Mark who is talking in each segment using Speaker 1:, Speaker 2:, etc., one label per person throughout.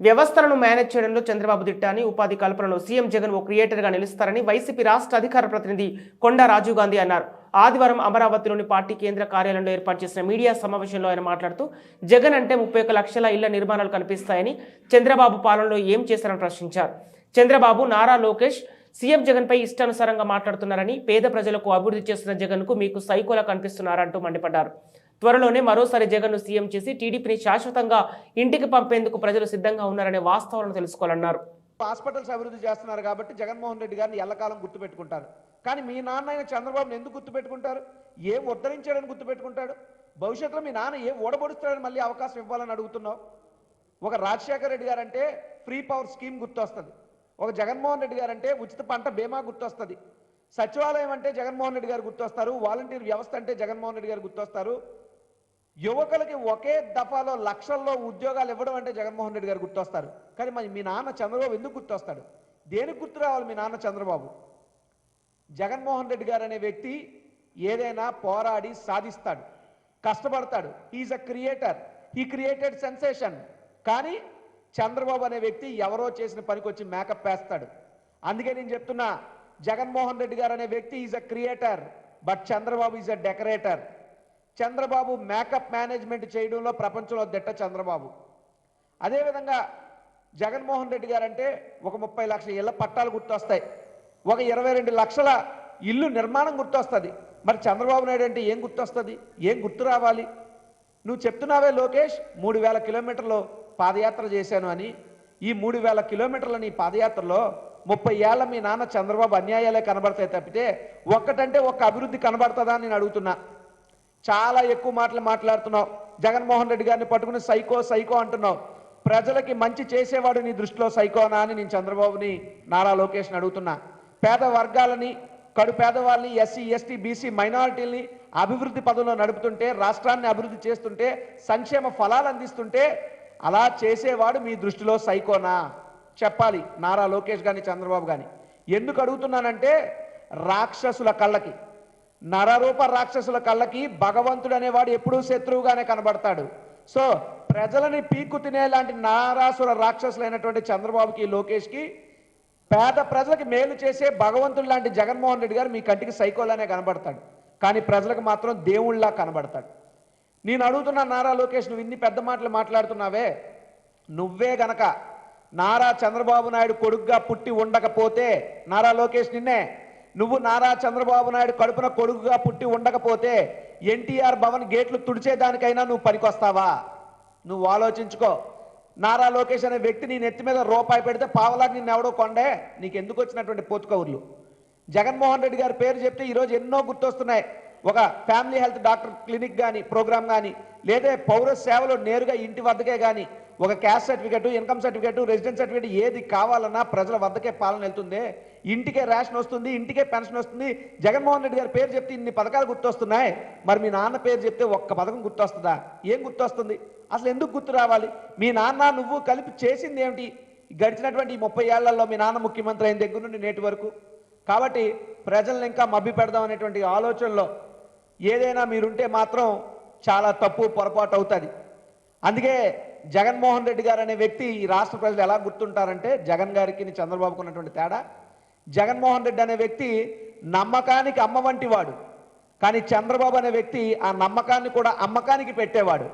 Speaker 1: వ్యవస్థలను మేనేజ్ చేయడంలో చంద్రబాబు దిట్ట అని ఉపాధి కల్పనలో సీఎం జగన్ ఓ క్రియేటర్గా నిలుస్తారని వైసీపీ రాష్ట్ర అధికార ప్రతినిధి కొండా రాజీవ్ గాంధీ అన్నారు. ఆదివారం అమరావతిలోని పార్టీ కేంద్ర కార్యాలయంలో ఏర్పాటు చేసిన మీడియా సమావేశంలో ఆయన మాట్లాడుతూ జగన్ అంటే ముప్పై ఒక లక్షల ఇళ్ళ నిర్మాణాలు కనిపిస్తాయని చంద్రబాబు పాలనలో ఏం చేశారని ప్రశ్నించారు. చంద్రబాబు నారా లోకేష్ సీఎం జగన్పై ఇష్టానుసారంగా మాట్లాడుతున్నారని పేద ప్రజలకు అభివృద్ధి చేస్తున్న జగన్కు మీకు సైకోలా కనిపిస్తున్నారంటూ మండిపడ్డారు. త్వరలోనే మరోసారి జగన్ను సీఎం చేసి టీడీపీని శాశ్వతంగా ఇంటికి పంపేందుకు ప్రజలు సిద్ధంగా ఉన్నారనే వాస్తవాలను తెలుసుకోవాలన్నారు.
Speaker 2: హాస్పిటల్స్ అభివృద్ధి చేస్తున్నారు కాబట్టి జగన్మోహన్ రెడ్డి గారిని ఎల్లకాలం గుర్తుపెట్టుకుంటారు. కానీ మీ నాన్న అయిన చంద్రబాబుని ఎందుకు గుర్తుపెట్టుకుంటారు? ఏం ఉద్ధరించాడని గుర్తుపెట్టుకుంటాడు? భవిష్యత్తులో మీ నాన్న ఏం ఓడబడుస్తాడని మళ్ళీ అవకాశం ఇవ్వాలని అడుగుతున్నావు? ఒక రాజశేఖర రెడ్డి గారంటే ఫ్రీ పవర్ స్కీమ్ గుర్తొస్తుంది. ఒక జగన్మోహన్ రెడ్డి గారంటే ఉచిత పంట బీమా గుర్తొస్తుంది. సచివాలయం అంటే జగన్మోహన్ రెడ్డి గారు గుర్తొస్తారు. వాలంటీర్ వ్యవస్థ అంటే జగన్మోహన్ రెడ్డి గారు గుర్తొస్తారు. యువకులకి ఒకే దఫాలో లక్షల్లో ఉద్యోగాలు ఇవ్వడం అంటే జగన్మోహన్ రెడ్డి గారు గుర్తొస్తారు. కానీ మరి మీ నాన్న చంద్రబాబు ఎందుకు గుర్తొస్తాడు? దేనికి గుర్తు రావాలి మీ నాన్న చంద్రబాబు? జగన్మోహన్ రెడ్డి గారు అనే వ్యక్తి ఏదైనా పోరాడి సాధిస్తాడు కష్టపడతాడు. Is a creator he created sensation కానీ చంద్రబాబు అనే వ్యక్తి ఎవరో చేసిన పనికి వచ్చి మేకప్ వేస్తాడు. అందుకే నేను చెప్తున్నా జగన్మోహన్ రెడ్డి గారు అనే వ్యక్తి is a creator but Chandrababu is a decorator Chandrababu makeup management చేయడంలో ప్రపంచంలో దిట్ట చంద్రబాబు. అదేవిధంగా జగన్మోహన్ రెడ్డి గారు అంటే ఒక ముప్పై లక్షల ఇళ్ళ పట్టాలు గుర్తొస్తాయి. ఒక ఇరవై రెండు లక్షల ఇల్లు నిర్మాణం గుర్తొస్తుంది. మరి చంద్రబాబు నాయుడు అంటే ఏం గుర్తొస్తుంది? ఏం గుర్తు రావాలి? నువ్వు చెప్తున్నావే లోకేష్ మూడు వేల కిలోమీటర్లు పాదయాత్ర చేశాను అని. ఈ మూడు వేల కిలోమీటర్ల నీ పాదయాత్రలో ముప్పై ఏళ్ళ మీ నాన్న చంద్రబాబు అన్యాయాలే కనబడతాయి తప్పితే ఒక్కటంటే ఒక్క అభివృద్ధి కనబడుతుందా అని నేను అడుగుతున్నా. చాలా ఎక్కువ మాటలు మాట్లాడుతున్నావు. జగన్మోహన్ రెడ్డి గారిని పట్టుకుని సైకో సైకో అంటున్నావు. ప్రజలకి మంచి చేసేవాడు నీ దృష్టిలో సైకోనా అని నేను చంద్రబాబుని నారా లోకేష్ని అడుగుతున్నా. పేద వర్గాలని కడు పేదవాళ్ళని ఎస్సీ ఎస్టీ బీసీ మైనారిటీలని అభివృద్ధి పదంలో నడుపుతుంటే రాష్ట్రాన్ని అభివృద్ధి చేస్తుంటే సంక్షేమ ఫలాలు అందిస్తుంటే అలా చేసేవాడు మీ దృష్టిలో సైకోనా? చెప్పాలి నారా లోకేష్ కానీ చంద్రబాబు కానీ ఎందుకు అడుగుతున్నానంటే రాక్షసుల కళ్ళకి. నరరూప రాక్షసుల కళ్ళకి భగవంతుడు అనేవాడు ఎప్పుడూ శత్రువుగానే కనబడతాడు. సో ప్రజలని పీక్కు తినేలాంటి నారాసుర రాక్షసులైనటువంటి చంద్రబాబుకి లోకేష్కి పేద ప్రజలకు మేలు చేసే భగవంతుడు లాంటి జగన్మోహన్ రెడ్డి గారు మీ కంటికి సైకోలానే కనబడతాడు. కానీ ప్రజలకు మాత్రం దేవుళ్ళలా కనబడతాడు. నేను అడుగుతున్న నారా లోకేష్ నువ్వు ఇన్ని పెద్ద మాటలు మాట్లాడుతున్నావే. నువ్వే గనక నారా చంద్రబాబు నాయుడు కొడుగ్గా పుట్టి ఉండకపోతే నారా లోకేష్ నిన్నే నువ్వు నారా చంద్రబాబు నాయుడు కడుపున కొడుకుగా పుట్టి ఉండకపోతే ఎన్టీఆర్ భవన్ గేట్లు తుడిచేదానికైనా నువ్వు పనికొస్తావా? నువ్వు ఆలోచించుకో. నారా లోకేష్ అనే వ్యక్తి నీ నెత్తి మీద రూపాయి పెడితే పావలాకి నిన్ను ఎవడో కొండే? నీకు ఎందుకు వచ్చినటువంటి పోతుకౌర్లు జగన్మోహన్ రెడ్డి గారి పేరు చెప్తే ఈరోజు ఎన్నో గుర్తొస్తున్నాయి. ఒక ఫ్యామిలీ హెల్త్ డాక్టర్ క్లినిక్ కానీ ప్రోగ్రామ్ కానీ లేదా పౌర సేవలు నేరుగా ఇంటి వద్దకే కానీ ఒక caste certificate income certificate residence certificate ఏది కావాలన్నా ప్రజల వద్దకే పాలన వెళ్తుంది. ఇంటికే రేషన్ వస్తుంది ఇంటికే పెన్షన్ వస్తుంది. జగన్మోహన్ రెడ్డి గారి పేరు చెప్తే ఇన్ని పథకాలు గుర్తొస్తున్నాయి. మరి మీ నాన్న పేరు చెప్తే ఒక్క పథకం గుర్తొస్తుందా? ఏం గుర్తొస్తుంది? అసలు ఎందుకు గుర్తు రావాలి? మీ నాన్న నువ్వు కలిపి చేసింది ఏమిటి? గడిచినటువంటి ఈ ముప్పై ఏళ్ళలో మీ నాన్న ముఖ్యమంత్రి అయిన దగ్గర నుండి నేటి వరకు. కాబట్టి ప్రజల్ని ఇంకా మభ్య పెడదాం అనేటువంటి ఆలోచనలో ఏదైనా మీరుంటే మాత్రం చాలా తప్పు పొరపాటు అవుతుంది. అందుకే జగన్మోహన్ రెడ్డి గారు అనే వ్యక్తి ఈ రాష్ట్ర ప్రజలు ఎలా గుర్తుంటారంటే జగన్ గారికి చంద్రబాబుకు ఉన్నటువంటి తేడా? జగన్మోహన్ రెడ్డి అనే వ్యక్తి నమ్మకానికి అమ్మ వంటి వాడు కానీ చంద్రబాబు అనే వ్యక్తి ఆ నమ్మకాన్ని కూడా అమ్మకానికి పెట్టేవాడు.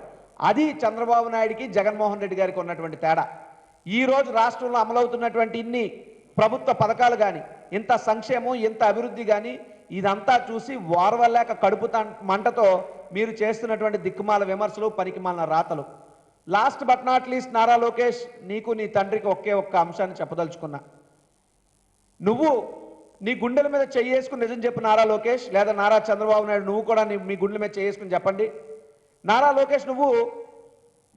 Speaker 2: అది చంద్రబాబు నాయుడికి జగన్మోహన్ రెడ్డి గారికి ఉన్నటువంటి తేడా. ఈ రోజు రాష్ట్రంలో అమలవుతున్నటువంటి ఇన్ని ప్రభుత్వ పథకాలు కానీ ఇంత సంక్షేమం ఇంత అభివృద్ధి కానీ ఇదంతా చూసి వారవలేక కడుపు మంటతో మీరు చేస్తున్నటువంటి దిక్కుమాల విమర్శలు పనికిమాలిన రాతలు. Last but not least Nara Lokesh నీకు నీ తండ్రికి ఒకే ఒక్క అంశాన్ని చెప్పదలుచుకున్నా. నువ్వు నీ గుండెల మీద చేసుకుని నిజం చెప్పు నారా లోకేష్ లేదా నారా చంద్రబాబు నాయుడు నువ్వు కూడా నీ మీ గుండెల మీద చేసుకుని చెప్పండి. నారా లోకేష్ నువ్వు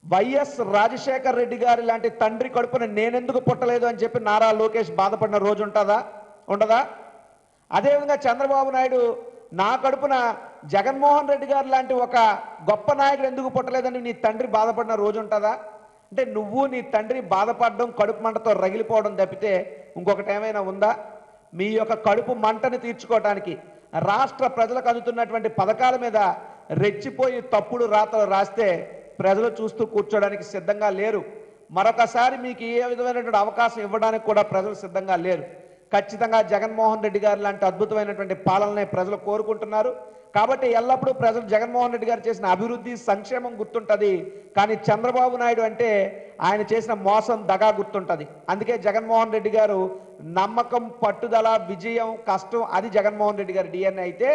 Speaker 2: వైఎస్ రాజశేఖర్ రెడ్డి గారి లాంటి తండ్రి కడుపున నేనెందుకు పుట్టలేదు అని చెప్పి నారా లోకేష్ బాధపడిన రోజు ఉంటుందా? ఉండదా? అదేవిధంగా చంద్రబాబు నాయుడు నా కడుపున జగన్మోహన్ రెడ్డి గారు లాంటి ఒక గొప్ప నాయకుడు ఎందుకు పుట్టలేదని నీ తండ్రి బాధపడిన రోజు ఉంటుందా? అంటే నువ్వు నీ తండ్రి బాధపడడం కడుపు మంటతో రగిలిపోవడం తప్పితే ఇంకొకటి ఏమైనా ఉందా? మీ యొక్క కడుపు మంటని తీర్చుకోవటానికి రాష్ట్ర ప్రజలకు అందుతున్నటువంటి పథకాల మీద రెచ్చిపోయి తప్పుడు రాతలు రాస్తే ప్రజలు చూస్తూ కూర్చోడానికి సిద్ధంగా లేరు. మరొకసారి మీకు ఏ విధమైనటువంటి అవకాశం ఇవ్వడానికి కూడా ప్రజలు సిద్ధంగా లేరు. ఖచ్చితంగా జగన్మోహన్ రెడ్డి గారు లాంటి అద్భుతమైనటువంటి పాలనని ప్రజలు కోరుకుంటున్నారు. కాబట్టి ఎల్లప్పుడూ ప్రజలు జగన్మోహన్ రెడ్డి గారు చేసిన అభివృద్ధి సంక్షేమం గుర్తుంటుంది. కానీ చంద్రబాబు నాయుడు అంటే ఆయన చేసిన మోసం దగా గుర్తుంటుంది. అందుకే జగన్మోహన్ రెడ్డి గారు నమ్మకం పట్టుదల విజయం కష్టం అది జగన్మోహన్ రెడ్డి గారి డిఎన్ఏ అయితే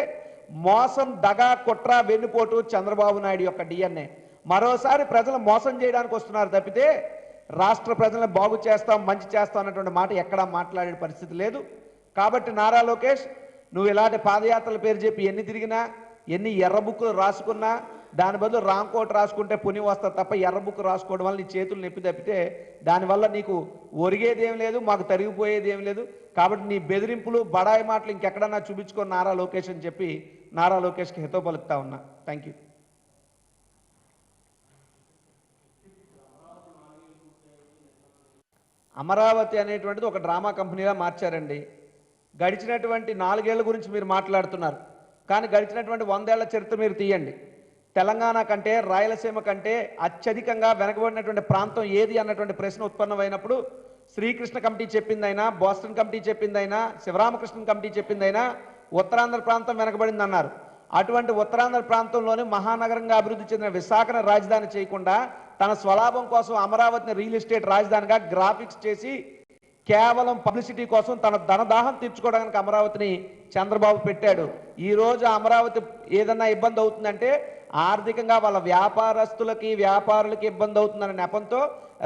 Speaker 2: మోసం దగా కుట్ర వెన్నుపోటు చంద్రబాబు నాయుడు యొక్క డిఎన్ఏ. మరోసారి ప్రజలు మోసం చేయడానికి వస్తున్నారు తప్పితే రాష్ట్ర ప్రజలను బాగు చేస్తాం మంచి చేస్తాం అన్నటువంటి మాట ఎక్కడా మాట్లాడే పరిస్థితి లేదు. కాబట్టి నారా లోకేష్ నువ్వు ఇలాంటి పాదయాత్రల పేరు చెప్పి ఎన్ని తిరిగినా ఎన్ని ఎర్ర బుక్కులు రాసుకున్నా దాని బదులు రామ్ కోట్ రాసుకుంటే పుణ్యం వస్తా తప్ప ఎర్ర బుక్ రాసుకోవడం వల్ల నీ చేతులు నొప్పి తప్పితే దానివల్ల నీకు ఒరిగేది ఏం లేదు మాకు తరిగిపోయేది ఏం లేదు. కాబట్టి నీ బెదిరింపులు బడాయి మాటలు ఇంకెక్కడన్నా చూపించుకో నారా లోకేష్ అని చెప్పి నారా లోకేష్కి హితో పలుకుతా ఉన్నా. థ్యాంక్ యూ అమరావతి అనేటువంటిది ఒక డ్రామా కంపెనీగా మార్చారండి. గడిచినటువంటి నాలుగేళ్ళ గురించి మీరు మాట్లాడుతున్నారు. కానీ గడిచినటువంటి వందేళ్ళ చరిత్ర మీరు తీయండి. తెలంగాణ కంటే రాయలసీమ కంటే అత్యధికంగా వెనకబడినటువంటి ప్రాంతం ఏది అన్నటువంటి ప్రశ్న ఉత్పన్నమైనప్పుడు శ్రీకృష్ణ కమిటీ చెప్పిందైనా బోస్టన్ కమిటీ చెప్పిందైనా శివరామకృష్ణ కమిటీ చెప్పిందైనా ఉత్తరాంధ్ర ప్రాంతం వెనకబడిందన్నారు. అటువంటి ఉత్తరాంధ్ర ప్రాంతంలోని మహానగరంగా అభివృద్ధి చెందిన విశాఖను రాజధాని చేయకుండా తన స్వలాభం కోసం అమరావతిని రియల్ ఎస్టేట్ రాజధానిగా గ్రాఫిక్స్ చేసి కేవలం పబ్లిసిటీ కోసం తన ధనదాహం తీర్చుకోవడానికి అమరావతిని చంద్రబాబు పెట్టాడు. ఈరోజు అమరావతి ఏదన్నా ఇబ్బంది అవుతుందంటే ఆర్థికంగా వాళ్ళ వ్యాపారస్తులకి వ్యాపారులకి ఇబ్బంది అవుతుందనే నెపంతో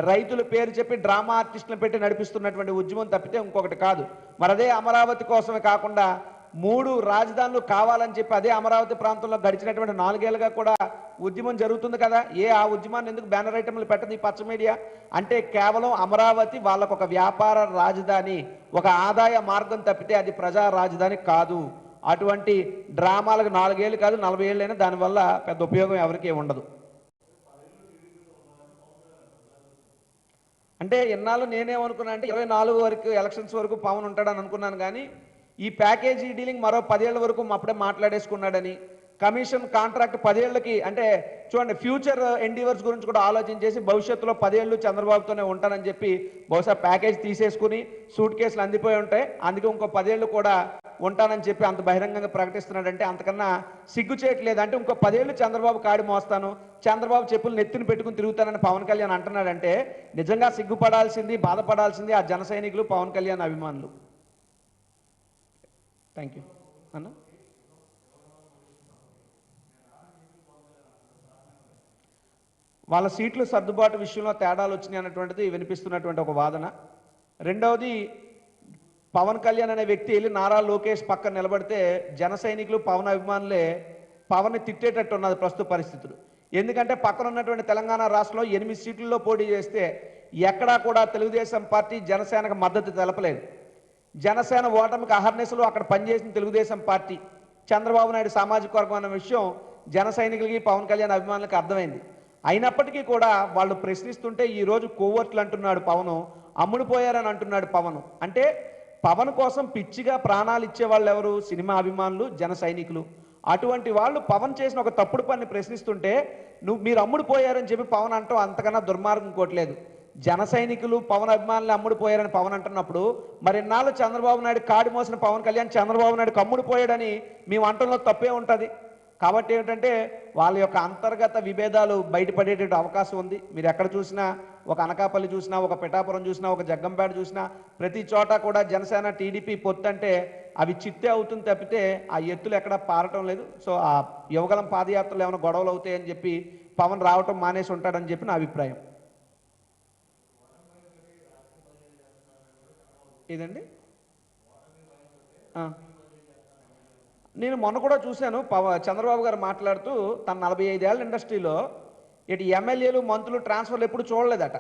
Speaker 2: రైతుల పేరు చెప్పి డ్రామా ఆర్టిస్టులను పెట్టి నడిపిస్తున్నటువంటి ఉద్యమం తప్పితే ఇంకొకటి కాదు. మరి అదే అమరావతి కోసమే కాకుండా మూడు రాజధానులు కావాలని చెప్పి అదే అమరావతి ప్రాంతంలో గడిచినటువంటి నాలుగేళ్ళుగా కూడా ఉద్యమం జరుగుతుంది కదా. ఏ ఆ ఉద్యమాన్ని ఎందుకు బ్యానర్ ఐటమ్లు పెట్టదు ఈ పచ్చ మీడియా? అంటే కేవలం అమరావతి వాళ్ళకు ఒక వ్యాపార రాజధాని ఒక ఆదాయ మార్గం తప్పితే అది ప్రజా రాజధాని కాదు. అటువంటి డ్రామాలకు నాలుగేళ్ళు కాదు నలభై ఏళ్ళైనా దానివల్ల పెద్ద ఉపయోగం ఎవరికీ ఉండదు. అంటే ఇన్నాళ్ళు నేనేమనుకున్నా అంటే ఇరవై నాలుగు వరకు ఎలక్షన్స్ వరకు పవన్ ఉంటాడని అనుకున్నాను కానీ ఈ ప్యాకేజీ డీలింగ్ మరో పదేళ్ళ వరకు అప్పుడే మాట్లాడేసుకున్నాడని కమిషన్ కాంట్రాక్ట్ పదేళ్ళకి అంటే చూడండి ఫ్యూచర్ ఎండివర్స్ గురించి కూడా ఆలోచించేసి భవిష్యత్తులో పదేళ్ళు చంద్రబాబుతోనే ఉంటానని చెప్పి బహుశా ప్యాకేజ్ తీసేసుకుని సూట్ కేసులు అందిపోయి ఉంటాయి అందుకే ఇంకో పదేళ్ళు కూడా ఉంటానని చెప్పి అంత బహిరంగంగా ప్రకటిస్తున్నాడంటే అంతకన్నా సిగ్గు చేయట్లేదు? అంటే ఇంకో పదేళ్ళు చంద్రబాబు కాడి మోస్తాను చంద్రబాబు చెప్పులు నెత్తిని పెట్టుకుని తిరుగుతానని పవన్ కళ్యాణ్ అంటున్నాడంటే నిజంగా సిగ్గుపడాల్సింది బాధపడాల్సింది ఆ జన సైనికులు పవన్ కళ్యాణ్ అభిమానులు. థ్యాంక్ యూ అన్న వాళ్ళ సీట్లు సర్దుబాటు విషయంలో తేడాలు వచ్చినాయి అన్నటువంటిది వినిపిస్తున్నటువంటి ఒక వాదన. రెండవది పవన్ కళ్యాణ్ అనే వ్యక్తి వెళ్ళి నారా లోకేష్ పక్కన నిలబడితే జన సైనికులు పవన్ అభిమానులే పవన్ని తిట్టేటట్టు ఉన్నది ప్రస్తుత పరిస్థితులు. ఎందుకంటే పక్కన ఉన్నటువంటి తెలంగాణ రాష్ట్రంలో ఎనిమిది సీట్లలో పోటీ చేస్తే ఎక్కడా కూడా తెలుగుదేశం పార్టీ జనసేనకు మద్దతు తెలపలేదు. జనసేన ఓటమికి అహర్నిశలు అక్కడ పనిచేసిన తెలుగుదేశం పార్టీ. చంద్రబాబు నాయుడు సామాజిక వర్గం అన్న విషయం జన సైనికులకి పవన్ కళ్యాణ్ అభిమానులకు అర్థమైంది. అయినప్పటికీ కూడా వాళ్ళు ప్రశ్నిస్తుంటే ఈరోజు కోవర్ట్లు అంటున్నాడు పవను అమ్ముడుపోయారని అంటున్నాడు పవన్. అంటే పవన్ కోసం పిచ్చిగా ప్రాణాలు ఇచ్చే వాళ్ళు ఎవరు? సినిమా అభిమానులు జన సైనికులు. అటువంటి వాళ్ళు పవన్ చేసిన ఒక తప్పుడు పని ప్రశ్నిస్తుంటే నువ్వు మీరు అమ్ముడుపోయారని చెప్పి పవన్ అంటాం అంతకన్నా దుర్మార్గం కోట్లేదు జన సైనికులు పవన్ అభిమానులు అమ్ముడుపోయారని పవన్ అంటున్నప్పుడు మరి ఇన్నాళ్ళు చంద్రబాబు నాయుడు కాడి మోసిన పవన్ కళ్యాణ్ చంద్రబాబు నాయుడు అమ్ముడుపోయాడని మేము అంటంలో తప్పే ఉంటుంది. కాబట్టి ఏంటంటే వాళ్ళ యొక్క అంతర్గత విభేదాలు బయటపడేటువంటి అవకాశం ఉంది. మీరు ఎక్కడ చూసినా ఒక అనకాపల్లి చూసినా ఒక పిఠాపురం చూసినా ఒక జగ్గంపేట చూసినా ప్రతి చోట కూడా జనసేన టీడీపీ పొత్తు అంటే అవి చిత్తే అవుతుంది తప్పితే ఆ ఎత్తులు ఎక్కడ పారటం లేదు. సో ఆ యువగలం పాదయాత్రలు ఏమైనా గొడవలు అవుతాయని చెప్పి పవన్ రావటం మానేసి ఉంటాడని చెప్పి నా అభిప్రాయం. ఏదండి? నేను మొన్న కూడా చూశాను పవ చంద్రబాబు గారు మాట్లాడుతూ తన నలభై ఐదేళ్ళ ఇండస్ట్రీలో ఇటు ఎమ్మెల్యేలు మంత్రులు ట్రాన్స్ఫర్లు ఎప్పుడు చూడలేదట.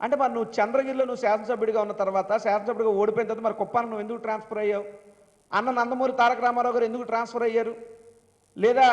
Speaker 2: అంటే మరి నువ్వు చంద్రగిరిలో నువ్వు శాసనసభ్యుడిగా ఉన్న తర్వాత శాసనసభ్యుడిగా ఓడిపోయిన తర్వాత మరి కుప్పాన నువ్వు ఎందుకు ట్రాన్స్ఫర్ అయ్యావు? అన్న నందమూరి తారక రామారావు గారు ఎందుకు ట్రాన్స్ఫర్ అయ్యారు? లేదా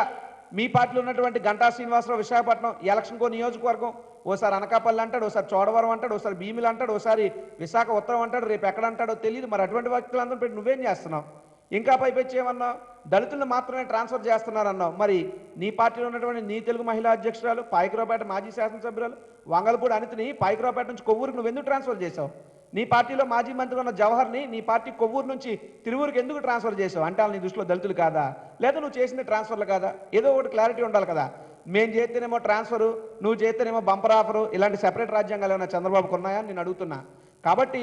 Speaker 2: మీ పార్టీలో ఉన్నటువంటి గంటా శ్రీనివాసరావు విశాఖపట్నం ఎలక్షన్కో నియోజకవర్గం ఓసారి అనకాపల్లి అంటాడు ఓసారి చోడవరం అంటాడు ఓసారి భీమిలు అంటాడు ఓసారి విశాఖ ఉత్తరం అంటాడు రేపు ఎక్కడ అంటాడో తెలియదు మరి అటువంటి వ్యక్తులందరూ పెట్టి నువ్వేం చేస్తున్నావు? ఇంకా పైపెచ్చి ఏమన్నావు? దళితులను మాత్రమే ట్రాన్స్ఫర్ చేస్తున్నారన్నావు. మరి నీ పార్టీలో ఉన్నటువంటి నీ తెలుగు మహిళా అధ్యక్షురాలు పాయకరావుపేట మాజీ శాసనసభ్యురాలు వంగలపూడి అనితిని పాయకరావుపేట నుంచి కొవ్వూరుకు నువ్వు ఎందుకు ట్రాన్స్ఫర్ చేసావు నీ పార్టీలో మాజీ మంత్రి ఉన్న జవహర్ని నీ పార్టీ కొవ్వూరు నుంచి తిరువురికి ఎందుకు ట్రాన్స్ఫర్ చేసావు? అంటే నీ దృష్టిలో దళితులు కాదా? లేదా నువ్వు చేసిన ట్రాన్స్ఫర్లు కాదా? ఏదో ఒకటి క్లారిటీ ఉండాలి కదా. మేము చేస్తేనేమో ట్రాన్స్ఫరు నువ్వు చేస్తేనేమో బంపర్ ఆఫరు ఇలాంటి సెపరేట్ రాజ్యాంగాలు ఏమైనా చంద్రబాబుకు ఉన్నాయా నేను అడుగుతున్నా. కాబట్టి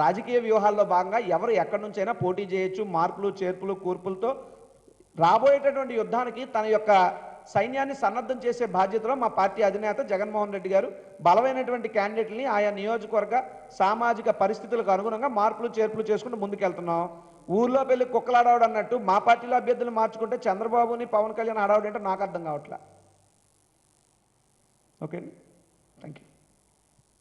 Speaker 2: రాజకీయ వ్యూహాల్లో భాగంగా ఎవరు ఎక్కడి నుంచైనా పోటీ చేయొచ్చు మార్పులు చేర్పులు కూర్పులతో రాబోయేటటువంటి యుద్ధానికి తన యొక్క సైన్యాన్ని సన్నద్ధం చేసే బాధ్యతలో మా పార్టీ అధినేత జగన్మోహన్ రెడ్డి గారు బలమైనటువంటి క్యాండిడేట్ని ఆయా నియోజకవర్గ సామాజిక పరిస్థితులకు అనుగుణంగా మార్పులు చేర్పులు చేసుకుంటూ ముందుకెళ్తున్నాం. ఊర్లో పెళ్ళి కుక్కలాడవడం అన్నట్టు మా పార్టీలో అభ్యర్థులు మార్చుకుంటే చంద్రబాబుని పవన్ కళ్యాణ్ ఆడవడంటే అంటే నాకు అర్థం కావట్లే? ఓకే